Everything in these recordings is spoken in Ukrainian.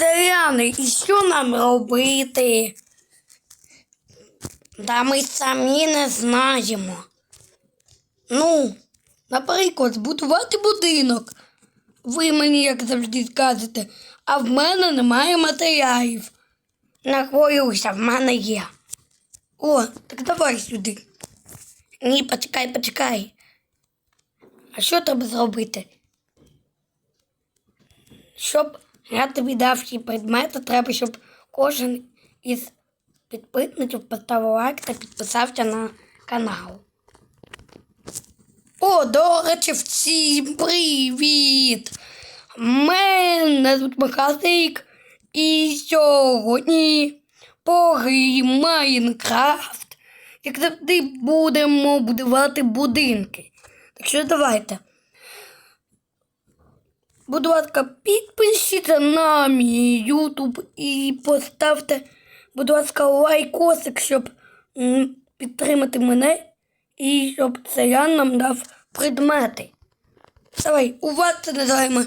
Селяни, і що нам робити? Та ми самі не знаємо. Ну, наприклад, збудувати будинок. Ви мені, як завжди, скажете, а в мене немає матеріалів. Не в мене є. О, так давай сюди. Ні, почекай, почекай. А що треба зробити? Щоб я тобі дав ці предмети, треба, щоб кожен із підписників поставив лайк та підписався на канал. О, до речі, всім привіт! Мене звуть Михасик, і сьогодні по Майнкрафт, як завжди, будемо будувати будинки. Так що давайте. Будь ласка, підпишіться на мій Ютуб і поставте, будь ласка, лайкосик, щоб підтримати мене і щоб селян нам дав предмети. Давай, у вас це займе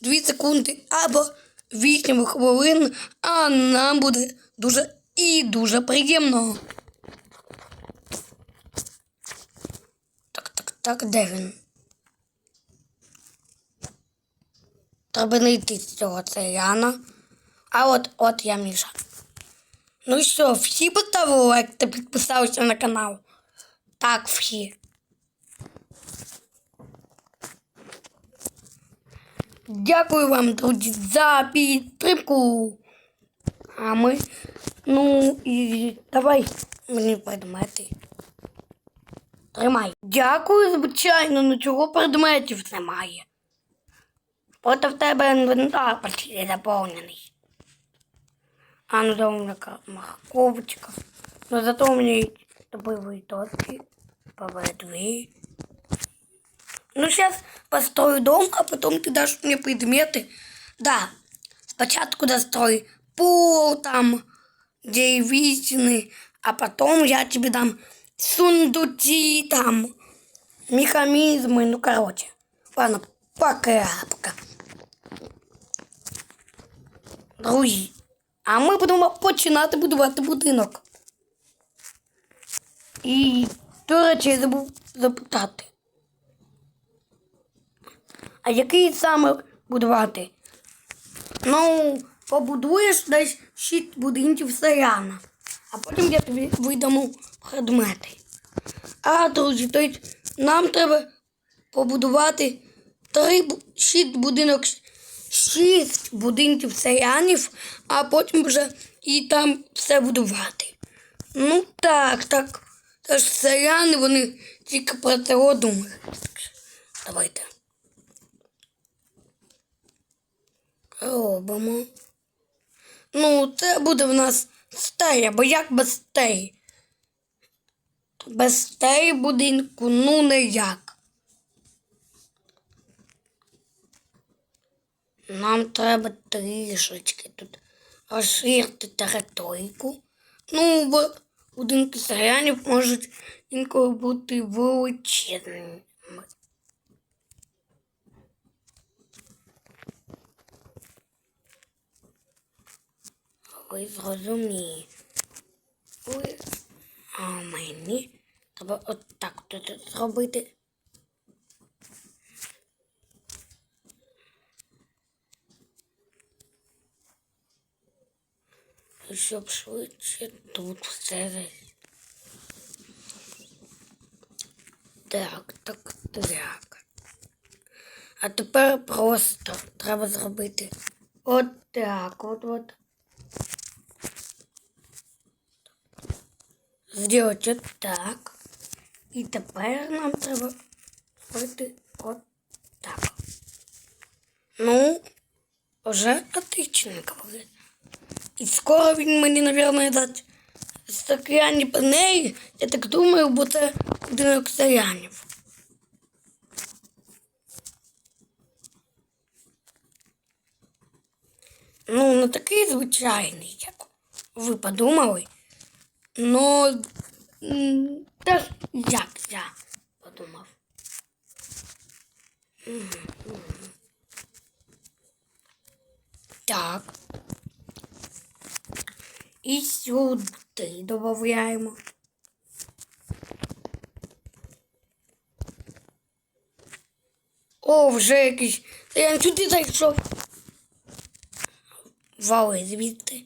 2 секунди або 8 хвилин, а нам буде дуже і дуже приємно. Так, так, так, де він? Треба не йти з цього селяна. А от от я Міша. Ну що, всі поставили лайк та підписалися на канал? Так, всі. Дякую вам, друзі, за підтримку. А ми. Ну і давай мені предмети. Тримай. Дякую, звичайно, ну чого предметів немає. Проте в тебе інвентар почти заповнений. А ну там така морковочка. Ну зато у меня есть добывые доски, ПВ-2. Ну сейчас построю дом, а потом ты дашь мне предметы. Да, спочатку дострой пол там, деревьяны, а потом я тебе дам сундуки там, механизмы, ну короче. Ладно, пока-пока. Друзі, а ми будемо починати будувати будинок. І, до речі, я забув запитати. А який саме будувати? Ну, побудуєш десь шість будинків селяна, а потім я тобі видаму предмети. А, друзі, то нам треба побудувати три бу- шість будинок, шість будинків селянів, а потім вже і там все будувати. Ну так, так. Та ж селяни, вони тільки про це думають. Давайте. Робимо. Ну, це буде в нас стея, бо як без стеї? Без стеї будинку, ну ніяк. Нам треба трішечки тут розширити територійку. Ну, бо будинки селянів можуть інколи бути величезними. Ви зрозумієте. А мені треба отак тут зробити. Щоб швидше тут все. Так, так, так. А тепер просто треба зробити от так, от от. Зробити от так. І тепер нам треба зробити от так. Ну, вже отличненько виглядає. І скоро він мені, мабуть, дасть стакляні панелі. Я так думаю, бо це будинок селянів. Ну, не такий звичайний, як ви подумали. Ну, м, теж як я подумав. Так. І сюди додаємо. О, вже якийсь. Та Я сюди зайшов. Вали звідти.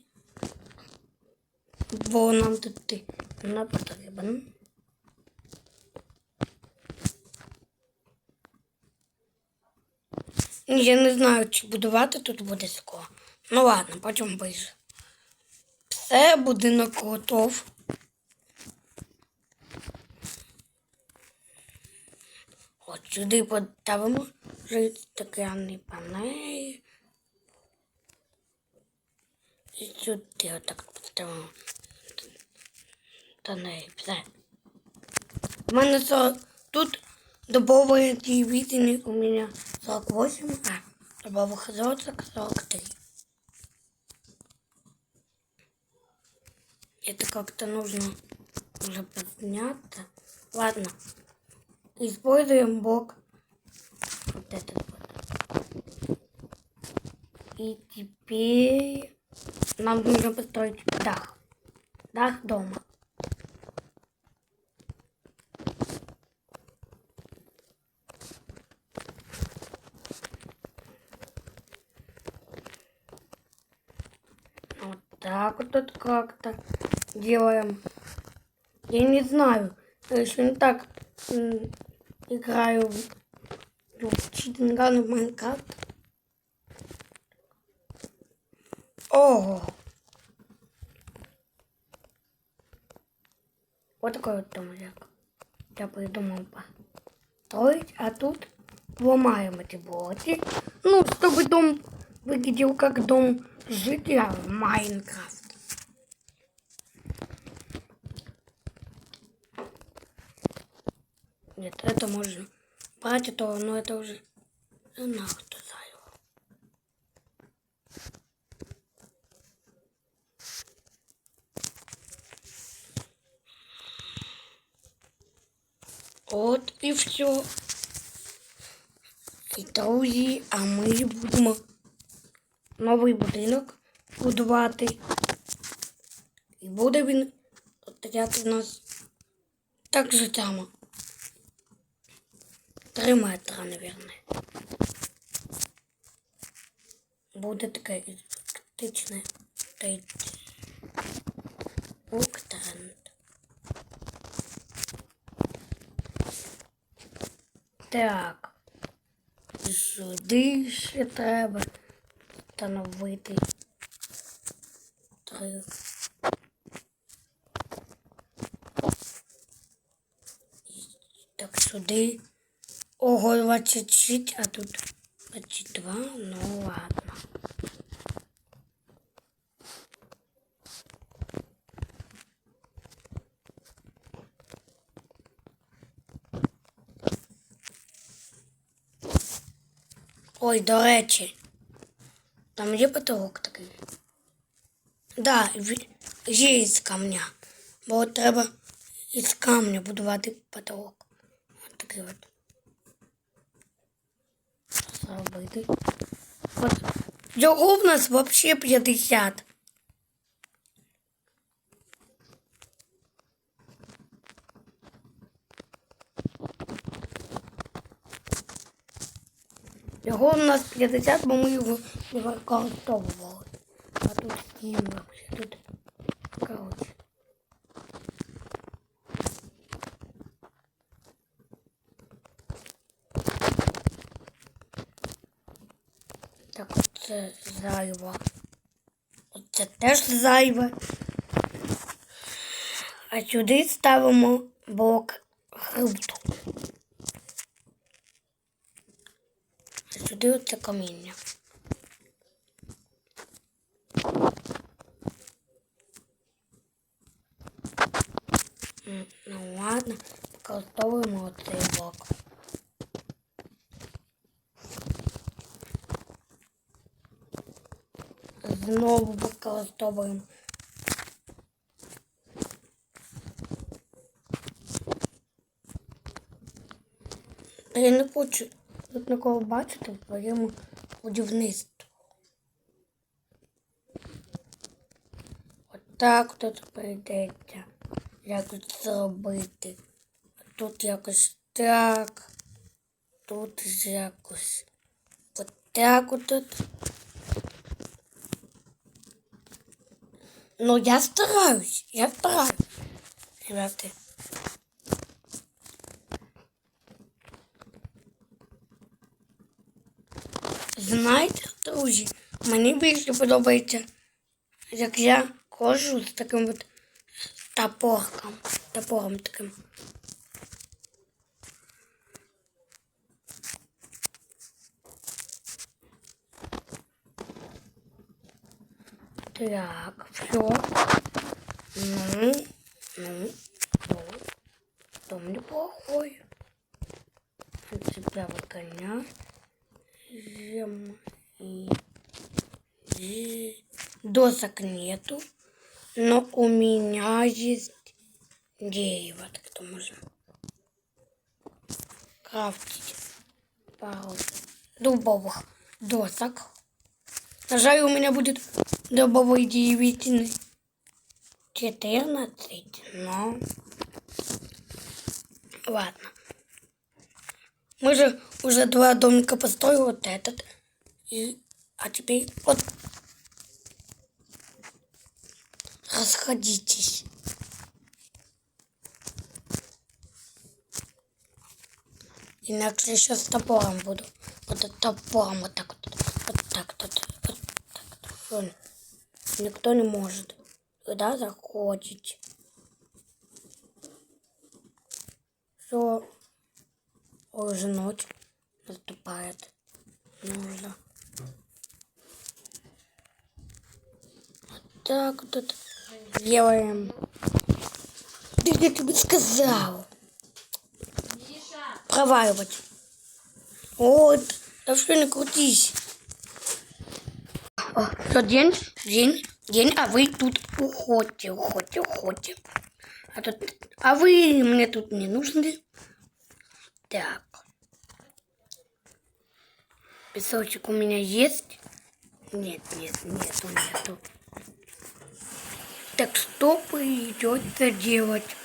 Бо нам тут не потрібен. Я не знаю, чи будувати тут буде скло. Ну ладно, потім вийде. Все, будинок готов. От сюди поставимо вже стеклянні панелі. І сюди отак поставимо панелі. Все. У мене 40... тут добовые телевидение у меня 48, а добовых золоток 43. Это как-то нужно уже подняться. Ладно. Используем блок. Вот этот вот. И теперь нам нужно построить дах. Дах дома. Вот так вот тут как-то делаем. Я не знаю. Я еще не так играю в, читинган в Майнкрафт. Ого! Вот такой вот домик. Я придумал построить, а тут ломаем эти блоки. Ну, чтобы дом выглядел как дом жителя в Майнкрафт. Нет, это можно брать, это, но это уже нахто зайво. От і все. І друзі, а ми будемо новий будинок будувати. І буде він стояти у нас так же само. Три метра, наверное. Буде таке ескетичне тренд. Так. Сюди ще треба встановити три. Так, сюди. Ого, 26, а тут 22. Ну ладно. Ой, до речі. Там є потолок такий. Да, є із камня. Бо треба із камня будувати потолок. От такий от. Зробити. От. Його в нас взагалі 50. Його у нас 50, бо ми його використовували. А тут стіл вообще тут. Короче. Так, це зайва. Оце теж зайве. А сюди ставимо блок хребту. А сюди оце каміння. Ну ладно, використовуємо оцей блок. Знову використовуємо. Я не хочу тут нікого бачити в своєму будівництві. От так тут прийдеться якось зробити. Тут якось так. Тут якось от так от. от. Ну, я стараюсь, я стараюсь, ребята. Знаєте, друзі, мені більше подобається, як я кожу з таким от топорком. Топором таким. Так, все. Ну, ну, ну, дом неплохой. Тебя выгоняем. И, и досок нету. Но у меня есть дерево, так что можно крафтить пару дубовых досок. На жаль, у меня будет дубовой деревительный 14, но ладно. Мы же уже два домика построили, вот этот. И, а теперь вот расходитесь. Иначе еще с топором буду. Вот топором вот так вот. Вот так вот. Вот так вот. Никто не может. Туда заходить. Все. Уже ночь наступает. Нужно. Вот так вот это делаем. Да я тебе сказал. Проваливать. Вот. Да что не крутись. О, всё, день, день, день, а вы тут уходите, уходите, уходите. А, тут, а вы мне тут не нужны. Так. Песочек у меня есть? Нет, нет, нету, нету. Так что придется делать?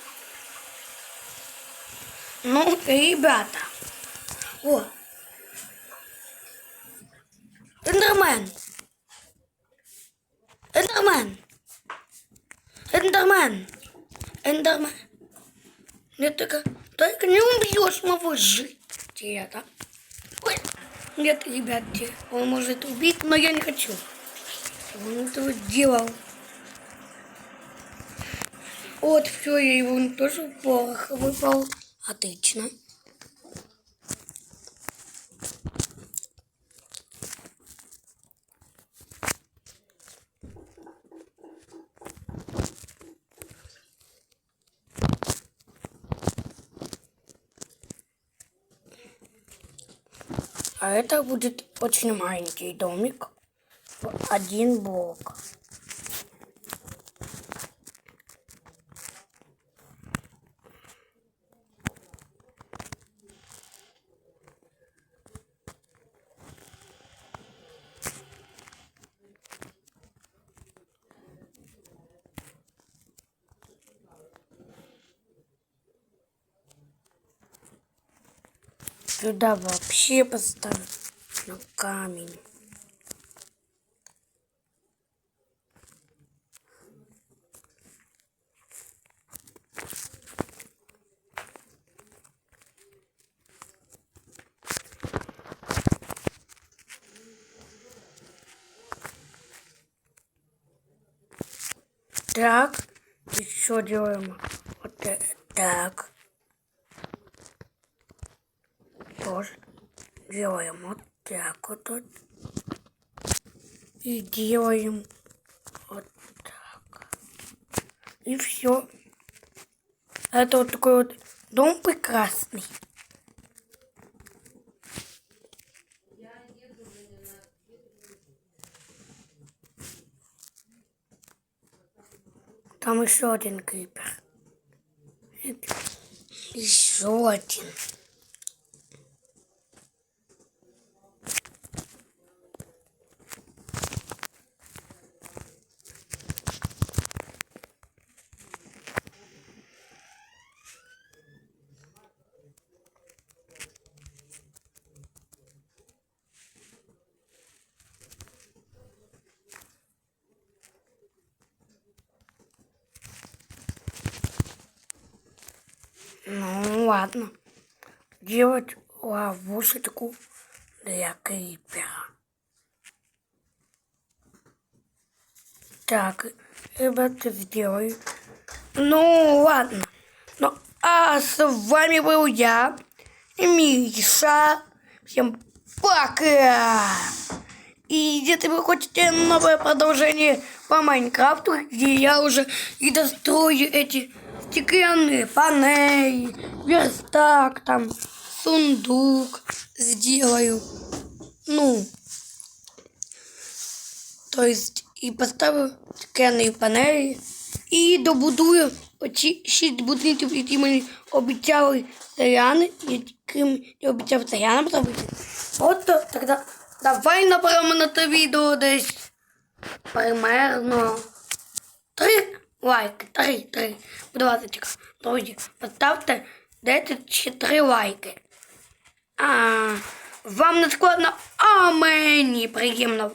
Ну, ребята. О. Эндермен. Эндермен. Эндермен. Эндермен. Нет, только, только не убьешь моего жителя. Ой. Нет, ребятки, он может убить, но я не хочу. Он этого делал. Вот, все, я его тоже в выпал. Отлично. А это будет очень маленький домик. Один блок. Сюда вообще поставить на камень. Так, еще делаем вот э- так. Тоже делаем вот так вот. вот. И делаем вот так. И все. Это вот такой вот дом прекрасный. Там еще один крипер. Еще один. Ну, ладно. Делать ловушечку для крипера. Так, ребята, сделаю. Ну, ладно. Ну, а с вами был я, Миша. Всем пока! И если вы хотите новое продолжение по Майнкрафту, где я уже и дострою эти стеклянные панели, верстак, там, сундук сделаю. Ну, то есть і поставив стеклянні панелі і добудую оці шість будинків, які мені обіцяли селяни, яким я обіцяв селянам зробити. От то тоді давай наберемо на те відео десь примерно три лайки. Три, три. Будь ласка, друзі, поставте 10 чи 3 лайки. А, вам не складно, а мені приємно.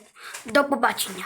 До побачення.